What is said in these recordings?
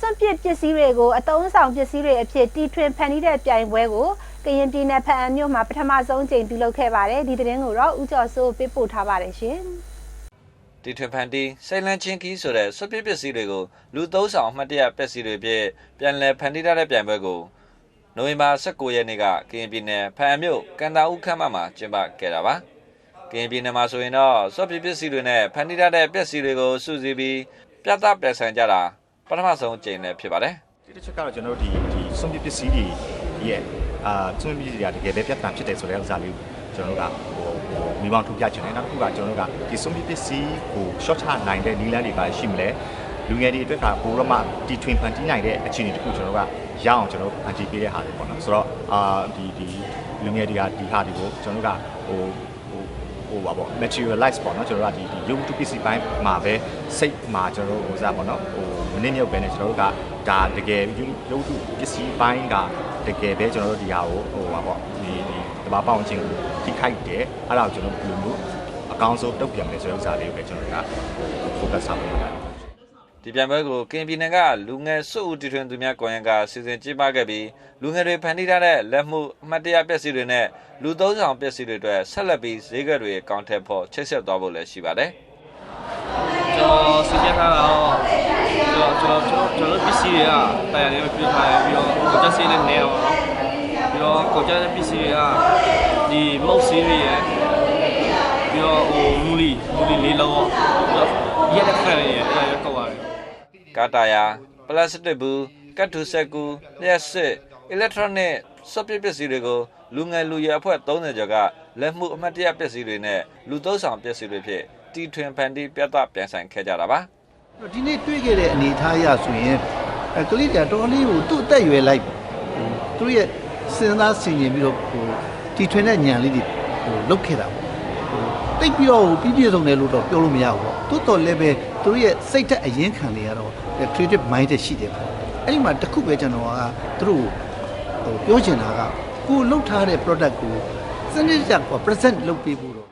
စွန့်ပစ်ပစ္စည်းတွေကိုအသုံးဆောင်ပစ္စည်းတွေအဖြစ်တီထွင်ဖန်တီးတဲ့ပြိုင်ပွဲကိုကရင်ပြည်နယ်ဖန်အံမြို့မှာပထမဆုံးအကြိမ်ပြုလုပ်ခဲ့ပါတယ်ဒီသတင်းကိုတော့ဦးကျော်စိုးပေးပို့ထားပါတယ်ရှင်တီထွင်ဖန်တီစိတ်လန်းချင်းခီးဆိုတဲ့ဆွတ်ပစ်ပစ္စည်းတွေကိုလူသုံးဆောင်အမှတ်တရပစ္စည်းတွေဖြစ်ပြန်လည်ဖန်တီးထားတဲ့ပြိုင်ပွဲကိုနိုဝင်ဘာ19ရက်နေ့ကကရင်ပြည်နယ်ဖန်အမြို့ကန်တာဦးခမ်းမမှာကျင်းပခဲ့တာပါကရင်ပြည်နယ်မှာဆိုရင်တော့ဆွတ်ပစ်ပစ္စည်းတွေနဲ့ဖန်တီးထားတဲ့ပစ္စည်းတွေကိုစုစည်းပြီးပြသပြဆန်ကြတာ ပထမဆုံးအကြိမ်လည်းဖြစ်ပါတယ်ဒီတစ်ချက်ကတော့ကျွန်တော်တို့ဒီဒီစွန့်ပစ်ပစ္စည်းတွေရဲ့အာစွန့်ပစ်ပစ္စည်းတွေကတကယ်ပဲပြဿနာဖြစ်တယ်ဆိုတဲ့ဥစ္စာလေးကိုကျွန်တော်တို့ကဟိုဟိုမိပေါင်းထုတ်ပြချင်တယ်နောက်တစ်ခုကကျွန်တော်တို့ကဒီစွန့်ပစ်ပစ္စည်းကို short ချနိုင်တဲ့နည်းလမ်းတွေပါရှိမလဲလူငယ်တွေအတွက်ကပိုတော့မှတီထွင်ဖန်တီးနိုင်တဲ့အခြေအနေတစ်ခုကျွန်တော်တို့ကရအောင်ကျွန်တော်တို့ဖန်တီးပေးတဲ့ဟာတွေပေါ့နော်ဆိုတော့အာဒီဒီလူငယ်တွေကဒီဟာတွေကိုကျွန်တော်တို့ကဟိုဟိုဟိုပါပေါ့ materialize ပေါ့နော်ကျွန်တော်တို့ကဒီဒီ YouTube PC ဘိုင်းမှာပဲစိတ်မှာကျွန်တော်တို့ဟိုစားပေါ့နော်ဟိုမ နစ်မြုပ်ပဲねကျွန်တော်တို့ကဒါတကယ် YouTube ပစ္စည်းဘိုင်းကတကယ်ပဲကျွန်တော်တို့ဒီဟာကိုဟိုပါပေါ့ဒီဒီတဘာပေါင်းချင်းကိုထိခိုက်တယ်အဲ့ဒါကိုကျွန်တော်ဘယ်လိုမျိုးအကောင်းဆုံးတုတ်ပြန်မယ်ဆိုတဲ့ဥစ္စာလေးကိုပဲကျွန်တော်တို့က focus ဆောင်နေတာဒီပြိုင်ပွဲကိုကင်ပြည်နယ်ကလူငယ်စုဦးတီထွင်သူများကွန်ရက်ကစီစဉ်ကျင်းပခဲ့ပြီးလူငယ်တွေဖန်တီးထားတဲ့လက်မှုအမှတ်တရပစ္စည်းတွေနဲ့လူသုံးဆောင်ပစ္စည်းတွေအတွက်ဆက်လက်ပြီးဈေးကွက်တွေအကောင့်ထည့်ဖို့ချိတ်ဆက်သွားဖို့လည်းရှိပါတယ်။ကျွန်တော်စီစဉ်ထားတာတော့ ကျွန်တော်ကျွန်တော်ကျွန်တော်ပစ္စည်းတွေကတရားလေးပဲပြထားရပြီးတော့ကိုချက်စီးလည်းနေအောင်နော်ပြီးတော့ကိုချက်ပစ္စည်းတွေကဒီမုတ်စီးတွေရယ်ပြီးတော့ဟိုမူလီမူလီလေးလုံးပြီးတော့ရက်တဲ့ခက်ရယ်အဲ့ဒါရကောက်ရတယ်ကာတာယာပလတ်စတစ်ဘူးကတ်ထူဆက်ကူလျှက်စစ်အီလက်ထရောနစ်စပစ်ပစ္စည်းတွေကိုလူငယ်လူရွယ်အဖွဲ့30ကျော်ကလက်မှုအမှတ်တရပစ္စည်းတွေနဲ့လူသုံးဆောင်ပစ္စည်းတွေဖြစ်တီထွင်ဖန်တီးပြသပြန်ဆိုင်ခဲ့ကြတာပါ ဒီနေ့တွေ့ခဲ့တဲ့အနေအထားအရဆိုရင်အဲကလေးတွေကတော်တော်လေးကိုသူ့အသက်အရွယ်လိုက်ဟိုသူတို့ရဲ့စဉ်းစားဆင်ခြင်ပြီးတော့ဟိုတီထွင်တဲ့ညံလေးတွေဟိုလုတ်ခဲ့တာပေါ့ဟိုတိတ်ပြီးတော့ဟိုပြီးပြည့်စုံတယ်လို့တော့ပြောလို့မရဘူးပေါ့တိုးတော်လည်းပဲသူတို့ရဲ့စိတ်ဓာတ်အရင်ခံတွေကတော့ creative mind ရှိတယ်ပေါ့အဲ့ဒီမှာတစ်ခုပဲကျွန်တော်ကသူတို့ဟိုပြောချင်တာကကိုလုတ်ထားတဲ့ product ကိုစနစ်တကျ present လုပ်ပေးဖို့တော့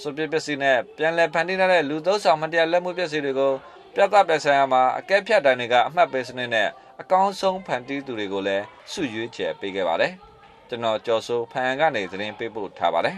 စပစ်ပစ္စည်းနဲ့ပြန်လည်ဖန်တီးထားတဲ့လူသုံးဆောင်မတရားလက်မှုပစ္စည်းတွေကို ပြသပြန်ဆိုင်ရမှာအကဲဖြတ်တိုင်းတွေကအမှတ်ပေးစနစ်နဲ့အကောင်းဆုံးဖန်တီးသူတွေကိုလည်းစုရွေးချယ်ပေးခဲ့ပါတယ်ကျွန်တော်ကျော်စိုးဖန်ကနေသတင်းပေးပို့ထားပါတယ်